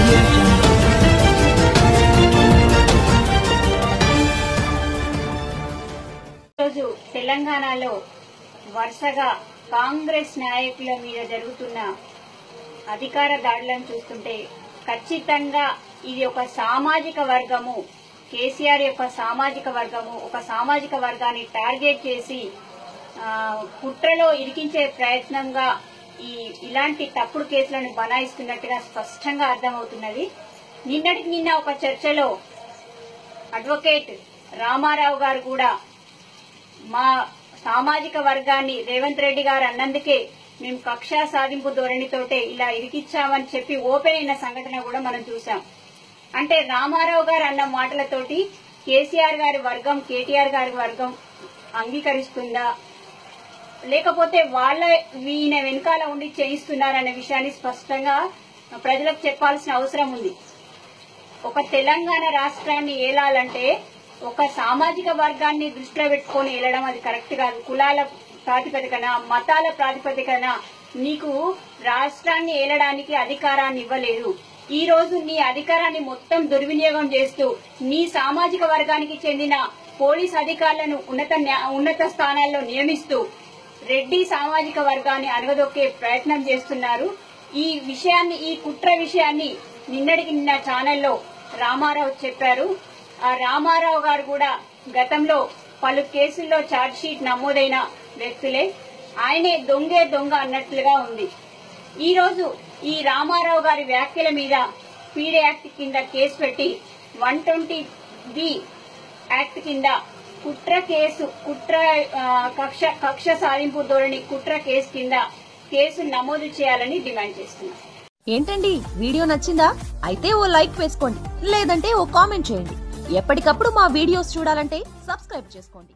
ఈరోజు రోజు తెలంగాణలో వరుసగా కాంగ్రెస్ నాయకుల మీద జరుగుతున్న అధికార దాడులను చూస్తుంటే ఖచ్చితంగా ఇది ఒక సామాజిక వర్గము కేసీఆర్ యొక్క సామాజిక వర్గము ఒక సామాజిక వర్గాన్ని టార్గెట్ చేసి కుట్రలో ఇరికించే ప్రయత్నంగా ఈ ఇలాంటి తప్పుడు కేసులను బనాయిస్తున్నట్టుగా స్పష్టంగా అర్థమవుతున్నది. నిన్నటికి నిన్న ఒక చర్చలో అడ్వకేట్ రామారావు గారు కూడా మా సామాజిక వర్గాన్ని రేవంత్ రెడ్డి గారు అన్నందుకే మేము కక్షా సాధింపు ధోరణితోటే ఇలా ఇరికిచ్చామని చెప్పి ఓపెన్ అయిన సంఘటన కూడా మనం చూసాం అంటే రామారావు గారు అన్న మాటలతోటి కేసీఆర్ గారి వర్గం కేటీఆర్ గారి వర్గం అంగీకరిస్తుందా? లేకపోతే వాళ్ళ ఈయన వెనకాల ఉండి చేయిస్తున్నారనే విషయాన్ని స్పష్టంగా ప్రజలకు చెప్పాల్సిన అవసరం ఉంది. ఒక తెలంగాణ రాష్ట్రాన్ని ఏలాలంటే ఒక సామాజిక వర్గాన్ని దృష్టిలో పెట్టుకొని ఏలడం అది కరెక్ట్ కాదు. కులాల ప్రాతిపదికన మతాల ప్రాతిపదికన నీకు రాష్ట్రాన్ని ఏలడానికి అధికారాన్ని ఇవ్వలేదు ఈ రోజు నీ అధికారాన్ని మొత్తం దుర్వినియోగం చేస్తూ నీ సామాజిక వర్గానికి చెందిన పోలీస్ అధికారులను ఉన్నత ఉన్నత స్థానాల్లో నియమిస్తూ రెడ్డి సామాజిక వర్గాన్ని అనగదొక్కే ప్రయత్నం చేస్తున్నారు. ఈ విషయాన్ని ఈ కుట్ర విషయాన్ని నిన్నటికి నిన్న ఛానల్లో రామారావు చెప్పారు. ఆ రామారావు గారు కూడా గతంలో పలు కేసుల్లో ఛార్జ్ షీట్ నమోదైన వ్యక్తులే. ఆయనే దొంగే దొంగ అన్నట్లుగా ఉంది. ఈ రోజు ఈ రామారావు గారి వ్యాఖ్యల మీద పీడే యాక్ట్ కింద కేసు పెట్టి వన్ ట్వంటీ బి యాక్ట్ కింద కుట్ర కేసు కుట్ర కక్ష కక్ష సాధింపు ధోరణి కుట్ర కేసు కింద కేసు నమోదు చేయాలని డిమాండ్ చేస్తున్నారు ఏంటండి? వీడియో నచ్చిందా? అయితే ఓ లైక్ వేసుకోండి. లేదంటే ఓ కామెంట్ చేయండి. ఎప్పటికప్పుడు మా వీడియోస్ చూడాలంటే సబ్స్క్రైబ్ చేసుకోండి.